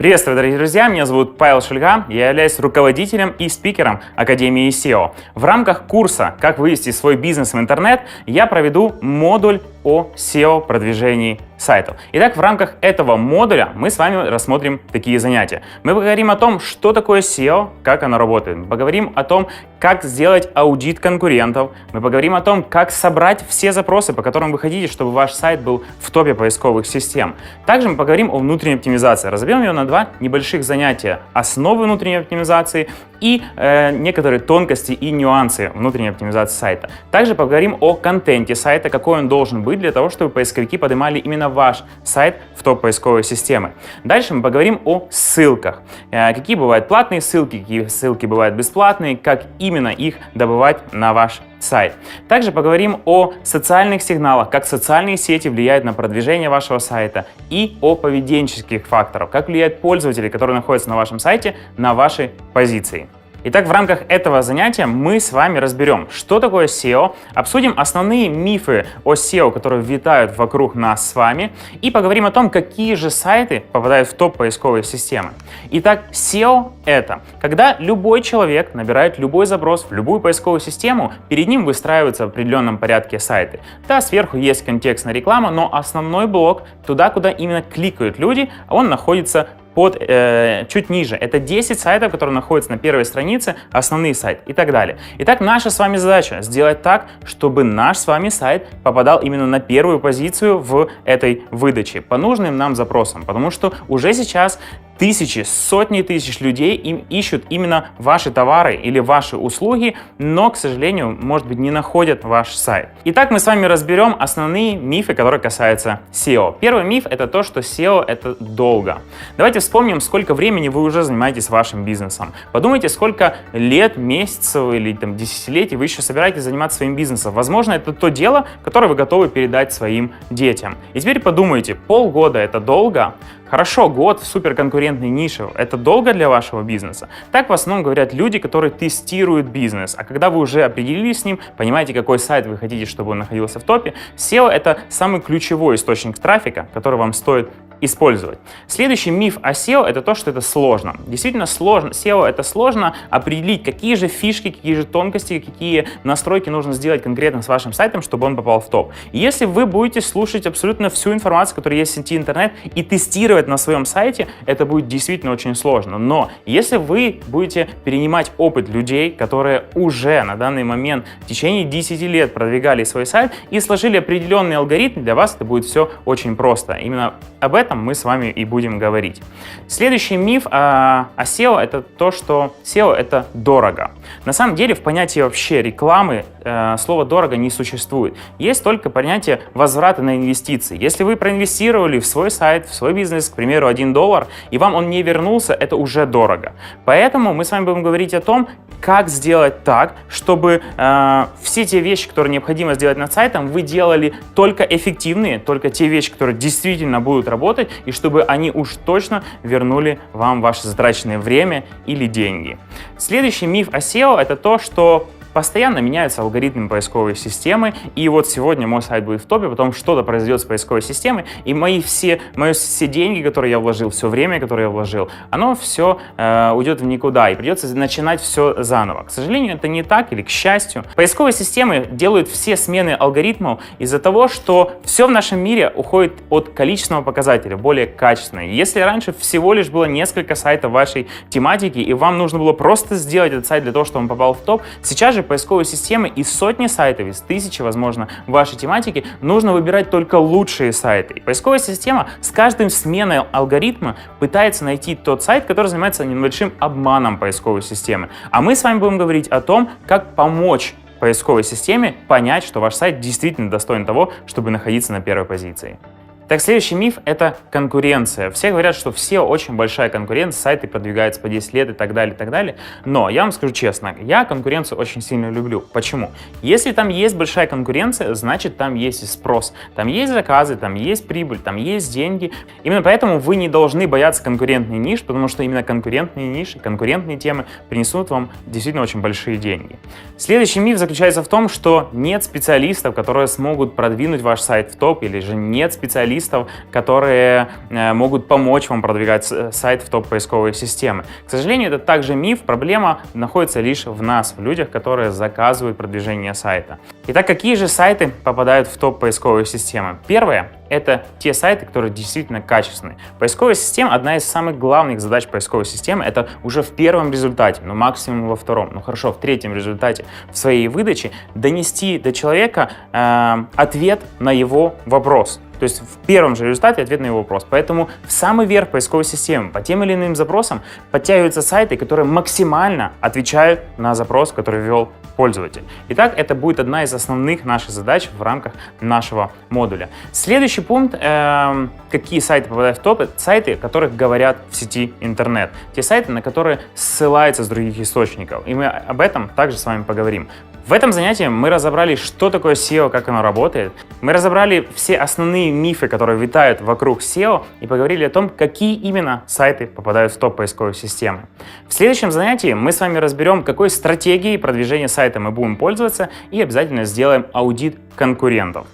Приветствую, дорогие друзья! Меня зовут Павел Шульга, я являюсь руководителем и спикером Академии SEO. В рамках курса «Как вывести свой бизнес в интернет» я проведу модуль о SEO-продвижении сайтов. Итак, в рамках этого модуля мы с вами рассмотрим такие занятия. Мы поговорим о том, что такое SEO, как оно работает. Мы поговорим о том, как сделать аудит конкурентов. Мы поговорим о том, как собрать все запросы, по которым вы хотите, чтобы ваш сайт был в топе поисковых систем. Также мы поговорим о внутренней оптимизации. Разберем ее на два небольших занятия. Основы внутренней оптимизации и э, некоторые тонкости и нюансы внутренней оптимизации сайта. Также поговорим о контенте сайта, какой он должен быть для того, чтобы поисковики поднимали именно ваш сайт в топ поисковой системы. Дальше мы поговорим о ссылках. Э, какие бывают платные ссылки, какие ссылки бывают бесплатные, как именно их добывать на ваш сайт. Также поговорим о социальных сигналах, как социальные сети влияют на продвижение вашего сайта и о поведенческих факторах, как влияют пользователи, которые находятся на вашем сайте, на ваши позиции. Итак, в рамках этого занятия мы с вами разберем, что такое SEO, обсудим основные мифы о SEO, которые витают вокруг нас с вами, и поговорим о том, какие же сайты попадают в топ поисковой системы. Итак, SEO — это когда любой человек набирает любой запрос в любую поисковую систему, перед ним выстраиваются в определенном порядке сайты. Да, сверху есть контекстная реклама, но основной блок туда, куда именно кликают люди, он находится под э, чуть ниже. Это 10 сайтов, которые находятся на первой странице, основные сайты и так далее. Итак, наша с вами задача сделать так, чтобы наш с вами сайт попадал именно на первую позицию в этой выдаче по нужным нам запросам, потому что уже сейчас тысячи, сотни тысяч людей им ищут именно ваши товары или ваши услуги, но, к сожалению, может быть, не находят ваш сайт. Итак, мы с вами разберем основные мифы, которые касаются SEO. Первый миф — это то, что SEO — это долго. Давайте вспомним, сколько времени вы уже занимаетесь вашим бизнесом. Подумайте, сколько лет, месяцев или там, десятилетий вы еще собираетесь заниматься своим бизнесом. Возможно, это то дело, которое вы готовы передать своим детям. И теперь подумайте, полгода — это долго, Хорошо, год в суперконкурентной нише – это долго для вашего бизнеса? Так в основном говорят люди, которые тестируют бизнес. А когда вы уже определились с ним, понимаете, какой сайт вы хотите, чтобы он находился в топе, SEO – это самый ключевой источник трафика, который вам стоит использовать. Следующий миф о SEO это то, что это сложно. Действительно сложно. SEO это сложно определить, какие же фишки, какие же тонкости, какие настройки нужно сделать конкретно с вашим сайтом, чтобы он попал в топ. Если вы будете слушать абсолютно всю информацию, которая есть в сети интернет, и тестировать на своем сайте, это будет действительно очень сложно. Но если вы будете перенимать опыт людей, которые уже на данный момент в течение 10 лет продвигали свой сайт и сложили определенный алгоритм, для вас это будет все очень просто. Именно об этом этом мы с вами и будем говорить. Следующий миф о, о SEO это то, что SEO это дорого. На самом деле в понятии вообще рекламы слова дорого не существует. Есть только понятие возврата на инвестиции. Если вы проинвестировали в свой сайт, в свой бизнес, к примеру, 1 доллар, и вам он не вернулся, это уже дорого. Поэтому мы с вами будем говорить о том, как сделать так, чтобы э, все те вещи, которые необходимо сделать над сайтом, вы делали только эффективные, только те вещи, которые действительно будут работать, и чтобы они уж точно вернули вам ваше затраченное время или деньги. Следующий миф о SEO это то, что Постоянно меняются алгоритмы поисковой системы, и вот сегодня мой сайт будет в топе, потом что-то произойдет с поисковой системой, и мои все, мои все деньги, которые я вложил, все время, которое я вложил, оно все э, уйдет в никуда, и придется начинать все заново. К сожалению, это не так, или к счастью. Поисковые системы делают все смены алгоритмов из-за того, что все в нашем мире уходит от количественного показателя, более качественное. Если раньше всего лишь было несколько сайтов вашей тематики, и вам нужно было просто сделать этот сайт для того, чтобы он попал в топ, сейчас же же поисковой системы из сотни сайтов, из тысячи, возможно, вашей тематики, нужно выбирать только лучшие сайты. Поисковая система с каждым сменой алгоритма пытается найти тот сайт, который занимается небольшим обманом поисковой системы. А мы с вами будем говорить о том, как помочь поисковой системе понять, что ваш сайт действительно достоин того, чтобы находиться на первой позиции. Так, следующий миф — это конкуренция. Все говорят, что все очень большая конкуренция, сайты продвигаются по 10 лет и так далее, и так далее. Но я вам скажу честно, я конкуренцию очень сильно люблю. Почему? Если там есть большая конкуренция, значит там есть и спрос, там есть заказы, там есть прибыль, там есть деньги. Именно поэтому вы не должны бояться конкурентной ниш, потому что именно конкурентные ниши, конкурентные темы принесут вам действительно очень большие деньги. Следующий миф заключается в том, что нет специалистов, которые смогут продвинуть ваш сайт в топ, или же нет специалистов, которые э, могут помочь вам продвигать сайт в топ поисковой системы. К сожалению, это также миф, проблема находится лишь в нас, в людях, которые заказывают продвижение сайта. Итак, какие же сайты попадают в топ поисковой системы? Первое это те сайты, которые действительно качественные. Поисковая система, одна из самых главных задач поисковой системы, это уже в первом результате, ну максимум во втором, ну хорошо, в третьем результате в своей выдаче донести до человека э, ответ на его вопрос. То есть в первом же результате ответ на его вопрос. Поэтому в самый верх поисковой системы по тем или иным запросам подтягиваются сайты, которые максимально отвечают на запрос, который ввел пользователь. Итак, это будет одна из основных наших задач в рамках нашего модуля. Следующий пункт, э, какие сайты попадают в топ, сайты, которых говорят в сети интернет. Те сайты, на которые ссылаются с других источников. И мы об этом также с вами поговорим. В этом занятии мы разобрали, что такое SEO, как оно работает. Мы разобрали все основные мифы, которые витают вокруг SEO и поговорили о том, какие именно сайты попадают в топ поисковой системы. В следующем занятии мы с вами разберем, какой стратегией продвижения сайта мы будем пользоваться и обязательно сделаем аудит конкурентов.